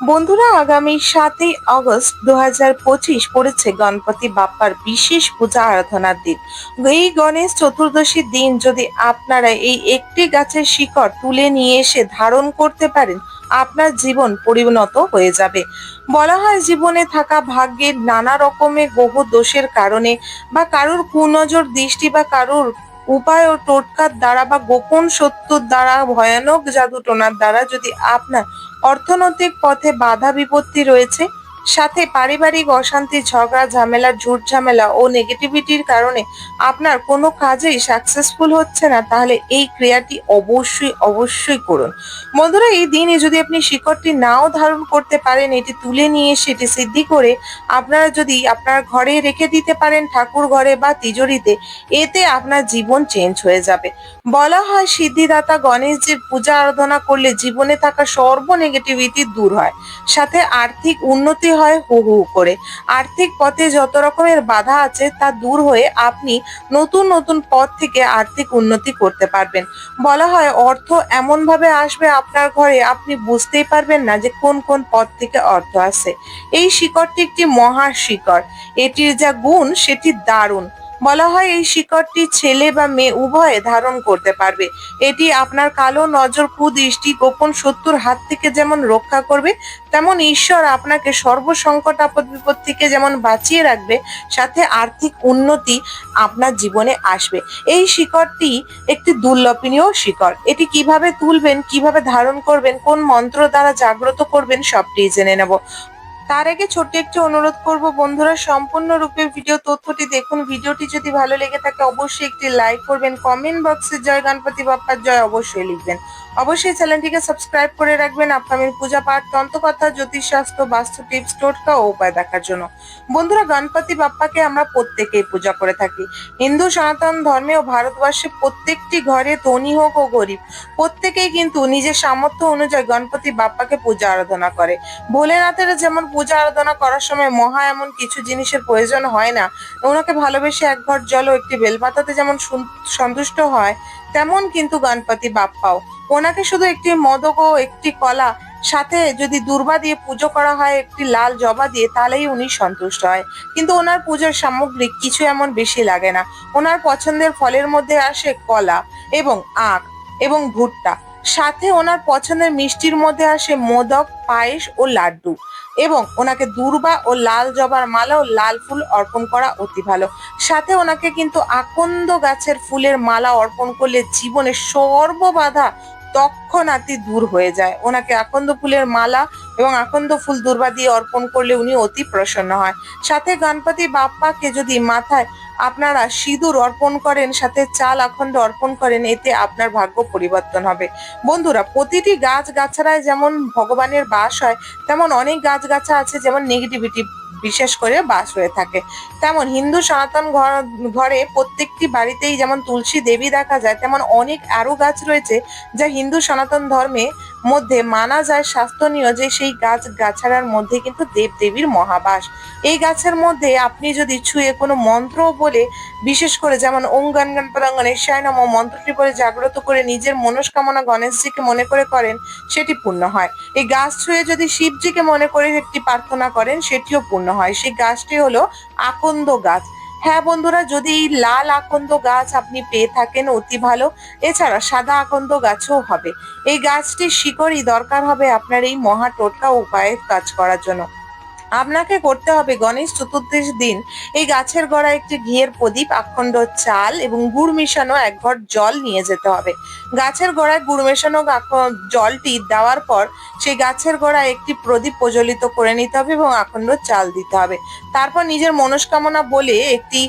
বন্ধুরা, আগামী সাতই আগস্ট দু হাজার পঁচিশ পড়েছে গণপতি বাপ্পার বিশেষ পূজা আরাধনার দিন। এই গণেশ চতুর্দশীর দিন যদি আপনারা এই একটি গাছের শিকড় তুলে নিয়ে এসে ধারণ করতে পারেন, আপনার জীবন পরিণত হয়ে যাবে। বলা হয় জীবনে থাকা ভাগ্যের নানা রকমের গ্রহ দোষের কারণে বা কারোর কুনজর দৃষ্টি বা কারোর উপায় ও টোটকার দ্বারা বা গোপন সত্যর দ্বারা ভয়ানক জাদু টোনার দ্বারা যদি আপনার অর্থনৈতিক পথে বাধা বিপত্তি রয়েছে সাথে পারিবারিক অশান্তি, ঝগড়া, ঝামেলা, ঝুট ঝামেলা ও নেগেটিভিটির কারণে আপনার কোনো কাজেই সাকসেসফুল হচ্ছে না, তাহলে এই ক্রিয়াটি অবশ্যই অবশ্যই করুন। বন্ধুরা, এই দিনে যদি আপনি শিকড়টি নাও ধারণ করতে পারেন, এটি তুলে নিয়ে সেটি সিদ্ধি করে আপনারা যদি আপনার ঘরে রেখে দিতে পারেন, ঠাকুর ঘরে বা তিজোরিতে, এতে আপনার জীবন চেঞ্জ হয়ে যাবে। বলা হয় সিদ্ধিদাতা গণেশজির পূজা আরাধনা করলে জীবনে থাকা সর্ব নেগেটিভিটি দূর হয়। সাথে আর্থিক উন্নতি হয় হু হু করে। আর্থিক পথে যত রকমের বাধা আছে তা দূর হয়ে আপনি নতুন নতুন পথ থেকে আর্থিক উন্নতি করতে পারবেন। বলা হয় অর্থ এমন ভাবে আসবে আপনার ঘরে আপনি বুঝতেই পারবেন না যে কোন কোন পথ থেকে অর্থ আসে। এই শিকড়টি একটি মহা শিকড়। এটির যা গুণ সেটি দারুণ। বলা হয় এই শিকড়টি ছেলে বা মেয়ে উভয়ে ধারণ করতে পারবে। এটি আপনার কালো নজর, কুদৃষ্টি, গোপন শত্রুর হাত থেকে যেমন রক্ষা করবে, তেমন ঈশ্বর আপনাকে সর্বসংকট আপদ বিপদ থেকে যেমন বাঁচিয়ে রাখবে, সাথে আর্থিক উন্নতি আপনার জীবনে আসবে। এই শিকড়টি একটি দুর্লভনীয় শিকড়। এটি কীভাবে তুলবেন, কীভাবে ধারণ করবেন, কোন মন্ত্র দ্বারা জাগ্রত করবেন সবটি জেনে নেব। তার আগে ছোট্ট একটি অনুরোধ করব, বন্ধুরা সম্পূর্ণরূপে ভিডিও তথ্যটি দেখুন। ভিডিওটি যদি ভালো লেগে থাকে, অবশ্যই একটি লাইক করবেন। কমেন্ট বক্সে জয় গণপতি বাপ্পার জয় অবশ্যই লিখবেন। অবশ্যই চ্যানেলটিকে সাবস্ক্রাইব করে রাখবেন আপকামিং পূজা পাঠ তন্ত্রকথা জ্যোতিষশাস্ত্র, বাস্তু টিপস টোটকা ও উপায় দেখার জন্য। বন্ধুরা, গণপতি বাপ্পাকে আমরা প্রত্যেকেই পূজা করে থাকি। হিন্দু, সনাতন ধর্মে ও ভারতবর্ষে প্রত্যেকটি ঘরে ধনী হোক ও গরিব, প্রত্যেকেই কিন্তু নিজের সামর্থ্য অনুযায়ী গণপতি বাপ্পাকে পূজা আরাধনা করে। ভোলেনাথের যেমন পূজা আরাধনা করার সময় মহা এমন কিছু জিনিসের প্রয়োজন হয় না ওনাকে ভালোবেসে এক ঘর জল ও একটি বেলপাতাতে যেমন সন্তুষ্ট হয় তেমন কিন্তু গণপতি বাপ্পাও ওনাকে শুধু একটি মদক ও একটি কলা, সাথে যদি দুর্বা দিয়ে পুজো করা হয়, একটি লাল জবা দিয়ে, তাহলেই উনি সন্তুষ্ট হয়। কিন্তু ওনার পুজোর সামগ্রী কিছু এমন বেশি লাগে না। ওনার পছন্দের ফলের মধ্যে আসে কলা এবং আখ এবং ভুট্টা। সাথে ওনার পছন্দের মিষ্টির মধ্যে আসে মোদক, পায়েস ও লাড্ডু। এবং ওনাকে দুর্বা ও লাল জবার মালা ও লাল ফুল অর্পণ করা অতি ভালো। সাথে ওনাকে কিন্তু আকন্দ গাছের ফুলের মালা অর্পণ করলে জীবনে সর্ববাধা তৎক্ষণাৎই দূর হয়ে যায়। ওনাকে আকন্দ ফুলের মালা এবং আকন্দ ফুল দুর্বা দিয়ে অর্পণ করলে উনি অতি প্রসন্ন হয়। সাথে গণপতি বাপ্পাকে যদি মাথায় আপনারা সিঁদুর অর্পণ করেন, সাথে চাল আখন্ড অর্পণ করেন, এতে আপনার ভাগ্য পরিবর্তন হবে। বন্ধুরা, প্রতিটি গাছ গাছড়ায় যেমন ভগবানের বাস হয়, তেমন অনেক গাছ গাছা আছে যেমন নেগেটিভিটি বিশেষ করে বাস হয়ে থাকে। তেমন হিন্দু সনাতন ঘর- ঘরে প্রত্যেকটি বাড়িতেই যেমন তুলসী দেবী দেখা যায়, তেমন অনেক আরও গাছ রয়েছে যা হিন্দু সনাতন ধর্মে মধ্যে মানা যায় শাস্ত্রনীয় যে সেই গাছ গাছাড়ার মধ্যে কিন্তু দেব দেবীর মহাবাস। এই গাছের মধ্যে আপনি যদি ছুঁয়ে কোনো মন্ত্র বলে, বিশেষ করে যেমন ওম গণ গণপদাং গণেশায় নম মন্ত্রটি বলে জাগ্রত করে নিজের মনস্কামনা গণেশজিকে মনে করে করেন, সেটি পূর্ণ হয়। এই গাছ ছুঁয়ে যদি শিবজিকে মনে করে একটি প্রার্থনা করেন, সেটিও পূর্ণ হয়। সেই গাছটি হলো আকন্দ গাছ। হ্যাঁ বন্ধুরা, যদি এই লাল আকন্দ গাছ আপনি পেয়ে থাকেন, অতি ভালো। এছাড়া সাদা আকন্দ গাছও হবে। এই গাছটির শিকড়ই দরকার হবে আপনার এই মহা টোটকা উপায়ে কাজ করার জন্য। আপনাকে করতে হবে গণেশ চতুর্দশী দিন এই গাছের গোড়ায় একটি ঘিয়ের প্রদীপ, আখণ্ড চাল এবং গুড় মেশানো এক ঘর জল নিয়ে যেতে হবে। গাছের গোড়ায় গুড় মেশানো জলটি দেওয়ার পর সেই গাছের গোড়ায় একটি প্রদীপ প্রজ্বলিত করে নিতে হবে এবং আখণ্ড চাল দিতে হবে। তারপর নিজের মনস্কামনা বলে একটি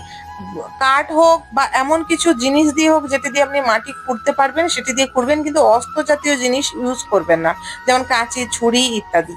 কাঠ হোক বা এমন কিছু জিনিস দিয়ে হোক যেটি দিয়ে আপনি মাটি খুঁড়তে পারবেন, সেটি দিয়ে খুঁড়বেন, কিন্তু অস্ত্র জাতীয় জিনিস ইউজ করবেন না। যেমন কাঁচি, ছুরি ইত্যাদি।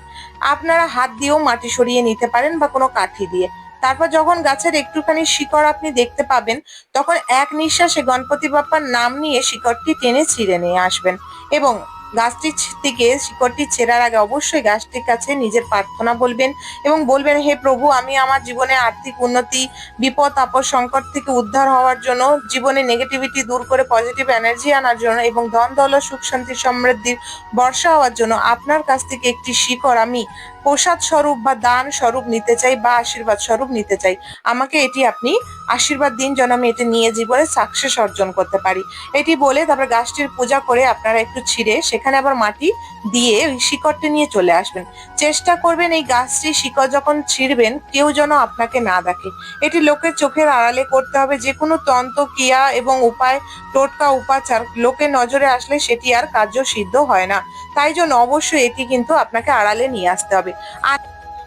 আপনারা হাত দিয়েও মাটি সরিয়ে নিতে পারেন বা কোনো কাঠি দিয়ে। তারপর যখন গাছের একটুখানি শিকড় আপনি দেখতে পাবেন, তখন এক নিঃশ্বাসে গণপতি বাপ্পার নাম নিয়ে শিকড়টি টেনে ছিঁড়ে নিয়ে আসবেন এবং গাছটি দিকে থেকে শিকড়টি ছেঁড়ার আগে অবশ্যই গাছটির কাছে নিজের প্রার্থনা বলবেন এবং বলবেন, হে প্রভু, আমি আমার জীবনে আর্থিক উন্নতি, বিপদ, আপদ, সংকট থেকে উদ্ধার হওয়ার জন্য জীবনে নেগেটিভিটি দূর করে পজিটিভ এনার্জি আনার জন্য এবং ধন, দৌলত, সুখ, শান্তি, সমৃদ্ধির বর্ষা হওয়ার জন্য আপনার কাছ থেকে একটি শিকড় আমি প্রসাদ স্বরূপ বা দান স্বরূপ নিতে চাই বা আশীর্বাদ স্বরূপ নিতে চাই, আমাকে এটি আপনি আশীর্বাদ দিন যেন আমি এটি নিয়ে জীবনে সাকসেস অর্জন করতে পারি। এটি বলে তারপর গাছটির পূজা করে আপনারা একটু ছিঁড়ে সেখানে আবার মাটি দিয়ে ওই শিকড়টি নিয়ে চলে আসবেন। চেষ্টা করবেন এই গাছটি শিকড় যখন ছিঁড়বেন কেউ যেন আপনাকে না দেখে। এটি লোকের চোখের আড়ালে করতে হবে যে কোনো তন্ত্র, ক্রিয়া এবং উপায়, টোটকা, উপাচার লোকের নজরে আসলে সেটি আর কার্য সিদ্ধ হয় না। তাই জন্য অবশ্যই এটি কিন্তু আপনাকে আড়ালে নিয়ে আসতে হবে। আর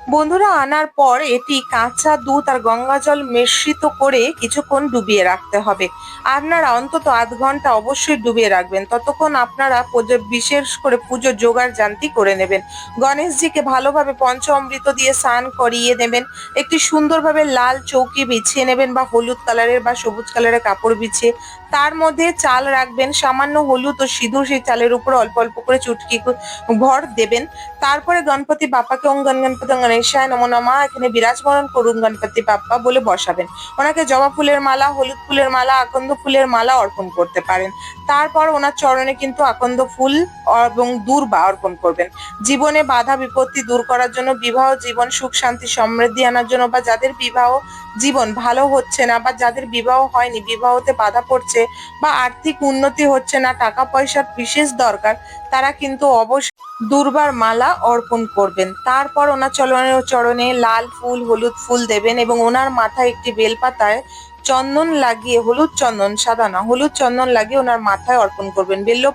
বন্ধুরা, আনার পর এটি কাঁচা দুধ আর গঙ্গা জল মিশ্রিত করে কিছুক্ষণ ডুবিয়ে রাখতে হবে। আপনারা অন্তত আধ ঘণ্টা অবশ্যই ডুবিয়ে রাখবেন। ততক্ষণ আপনারা বিশেষ করে পুজো জোগাড় জানতি করে নেবেন। গণেশজিকে ভালোভাবে পঞ্চ অমৃত দিয়ে স্নান করিয়ে নেবেন। একটি সুন্দরভাবে লাল চৌকি বিছিয়ে নেবেন বা হলুদ কালারের বা সবুজ কালারের কাপড় বিছিয়ে তার মধ্যে চাল রাখবেন, সামান্য হলুদ ও সিঁদুর সেই চালের উপর অল্প অল্প করে চুটকি ভর দেবেন। তারপরে গণপতি বাপ্পাকে ওম গণ গণপতি গণেশায় নমো নমা, এখানে বিরাজমান করুন গণপতি বাপ্পা বলে বসাবেন। ওনাকে জবা ফুলের মালা, হলুদ ফুলের মালা, আকন্দ ফুলের মালা অর্পণ করতে পারেন। তারপর ওনার চরণে কিন্তু আকন্দ ফুল এবং দূর্বা অর্পণ করবেন। জীবনে বাধা বিপত্তি দূর করার জন্য বিবাহ, জীবন, সুখ, শান্তি, সমৃদ্ধি আনার জন্য বা যাদের বিবাহ জীবন ভালো হচ্ছে না বা যাদের বিবাহ হয়নি, বিবাহতে বাধা পড়ছে বা আর্থিক উন্নতি হচ্ছে না টাকা পয়সার বিশেষ দরকার, তারা কিন্তু অবশ্যই দুর্বার মালা অর্পণ করবেন। তারপর ওনার চরণে চরণে লাল ফুল, হলুদ ফুল দেবেন এবং ওনার মাথায় একটি বেলপাতায় চন্দন লাগিয়ে, হলুদ চন্দন, সাদা না, হলুদ চন্দন লাগিয়ে ওনার মাথায় অর্পণ করবেন। বেল্ল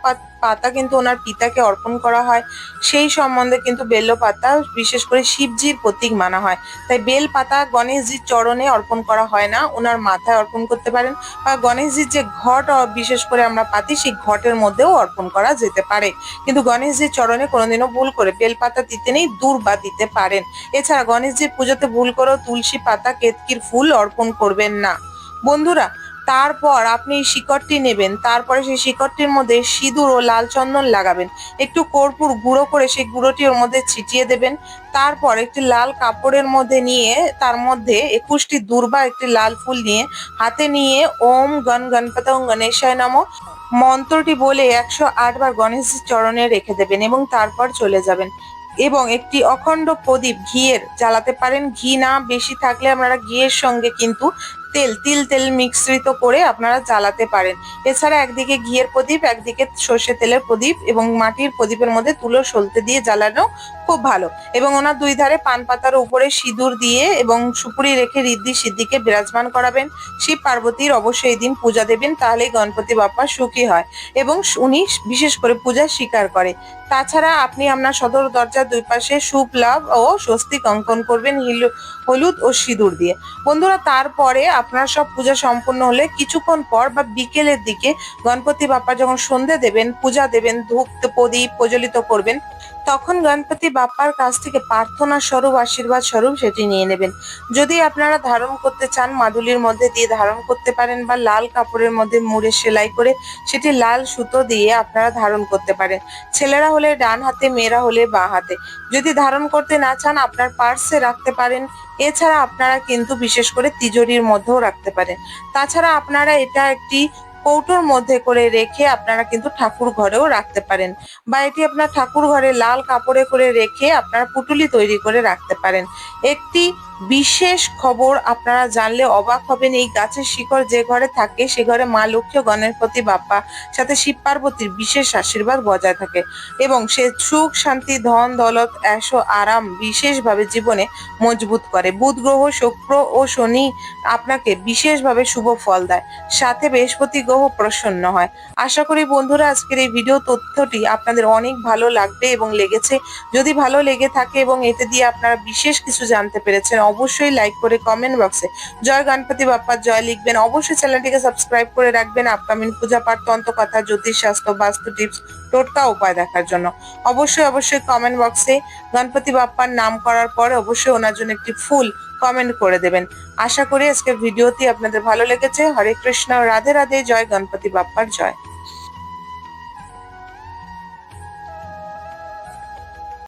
পাত- কিন্তু ওনার পিতাকে অর্পণ করা হয়। সেই সম্বন্ধে কিন্তু বেল্ল পাতা, বিশেষ করে শিবজির প্রতীক মানা হয়। তাই বেল পাতা গণেশজির চরণে অর্পণ করা হয় না, ওনার মাথায় অর্পণ করতে পারেন বা গণেশজির যে ঘট, বিশেষ করে আমরা পাতি, সেই ঘটের মধ্যেও অর্পণ করা যেতে পারে। কিন্তু গণেশজির চরণে কোনোদিনও ভুল করে বেল পাতা দিতে নেই, দূর বা দিতে পারেন। এছাড়া গণেশজির পুজোতে ভুল করেও তুলসী পাতা, কেতকির ফুল অর্পণ করবেন না। বন্ধুরা তারপর আপনি শিকড়টি নেবেন, তারপরে সেই শিকড়টির মধ্যে সিঁদুর ও লাল চন্দন লাগাবেন। একটু কর্পূর গুঁড়ো করে সেই গুঁড়োটি ওর মধ্যে ছিটিয়ে দেবেন। তারপর একটি লাল কাপড়ের মধ্যে নিয়ে, তার মধ্যে একুশটি দুর্বা, একটি লাল ফুল নিয়ে হাতে নিয়ে ওম গণ গণপত গণেশায় নম, মন্ত্রটি বলে একশো আট বার গণেশজির চরণে রেখে দেবেন এবং তারপর চলে যাবেন। এবং একটি অখণ্ড প্রদীপ ঘিয়ের জ্বালাতে পারেন। ঘি না বেশি থাকলে আপনারা ঘিয়ের সঙ্গে কিন্তু তেল, তিল তেল মিশ্রিত করে আপনারা জ্বালাতে পারেন। এছাড়া একদিকে ঘিয়ের প্রদীপ, একদিকে সর্ষে তেলের প্রদীপ এবং মাটির প্রদীপের মধ্যে তুলো, সলতে দিয়ে জ্বালানো খুব ভালো। এবং ওনার দুই ধারে পান পাতার উপরে সিঁদুর দিয়ে এবং সুপুরি রেখে ঋদ্ধি সিদ্ধিকে বিরাজমান করাবেন। শিব পার্বতীর অবশ্যই দিন পূজা দেবেন, তাহলেই গণপতি বাপ্পা সুখী হয় এবং উনি বিশেষ করে পূজা স্বীকার করে। তাছাড়া আপনি আপনার সদর দরজার দুই পাশে শুভ লাভ ও স্বস্তিক অঙ্কন করবেন হিল- হলুদ ও সিঁদুর দিয়ে। বন্ধুরা, তারপরে আপনার সব পূজা সম্পূর্ণ হলে কিছুক্ষণ পর বা বিকেলের দিকে গণপতি বাপ্পা যখন সন্ধে দেবেন, পূজা দেবেন, ধূপ, প্রদীপ প্রজ্বলিত করবেন তখন গণপতি বাপ্পার কাছ থেকে প্রার্থনা স্বরূপ, আশীর্বাদ স্বরূপ সেটি নিয়ে নেবেন। যদি আপনারা ধারণ করতে চান, মাদুলির মধ্যে দিয়ে ধারণ করতে পারেন বা লাল কাপড়ের মধ্যে মুড়ে সেলাই করে সেটি লাল সুতো দিয়ে আপনারা ধারণ করতে পারেন। ছেলেরা হলে ডান হাতে, মেয়েরা হলে বাঁ হাতে। যদি ধারণ করতে না চান, আপনার পার্সে রাখতে পারেন। এছাড়া আপনারা কিন্তু বিশেষ করে তিজোরির মধ্যেও রাখতে পারেন। তাছাড়া আপনারা এটা একটি কৌটোর মধ্যে করে রেখে আপনারা কিন্তু ঠাকুর ঘরেও রাখতে পারেন। বা এটি আপনার ঠাকুর ঘরে লাল কাপড়ে করে রেখে আপনারা পুটুলি তৈরি করে রাখতে পারেন। একটি বিশেষ খবর আপনারা জানলে অবাক হবেন, এই গাছের শিকড় যে ঘরে থাকে, সে ঘরে মা লক্ষ্মী ও গণপতি বাপ্পা, সাথে শিব পার্বতীর বিশেষ আশীর্বাদ বজায় থাকে। এবং সে সুখ, শান্তি, ধন, দৌলত এশ আরাম বিশেষভাবে জীবনে মজবুত করে। বুধ গ্রহ, শুক্র ও শনি আপনাকে বিশেষভাবে শুভ ফল দেয়। সাথে বৃহস্পতি গ্রহ প্রসন্ন হয়। আশা করি বন্ধুরা, আজকের এই ভিডিও তথ্যটি আপনাদের অনেক ভালো লাগবে এবং লেগেছে। যদি ভালো লেগে থাকে এবং এতে দিয়ে আপনারা বিশেষ কিছু জানতে পেরেছেন অবশ্যই লাইক করে কমেন্ট বক্সে জয় গণপতি বাপ্পার জয় লিখবেন। অবশ্যই চ্যানেলটিকে সাবস্ক্রাইব করে রাখবেন আপকামিং পূজা পাঠ কথা জ্যোতিষ শাস্ত্র, বাস্তু টিপস টোটকা উপায় দেখার জন্য। অবশ্যই অবশ্যই কমেন্ট বক্সে গণপতি বাপ্পার নাম করার পরে অবশ্যই ওনার জন্য একটি ফুল কমেন্ট করে দেবেন। আশা করি আজকের ভিডিওটি আপনাদের ভালো লেগেছে। হরে কৃষ্ণ, রাধে রাধে, জয় গণপতি বাপ্পার জয়।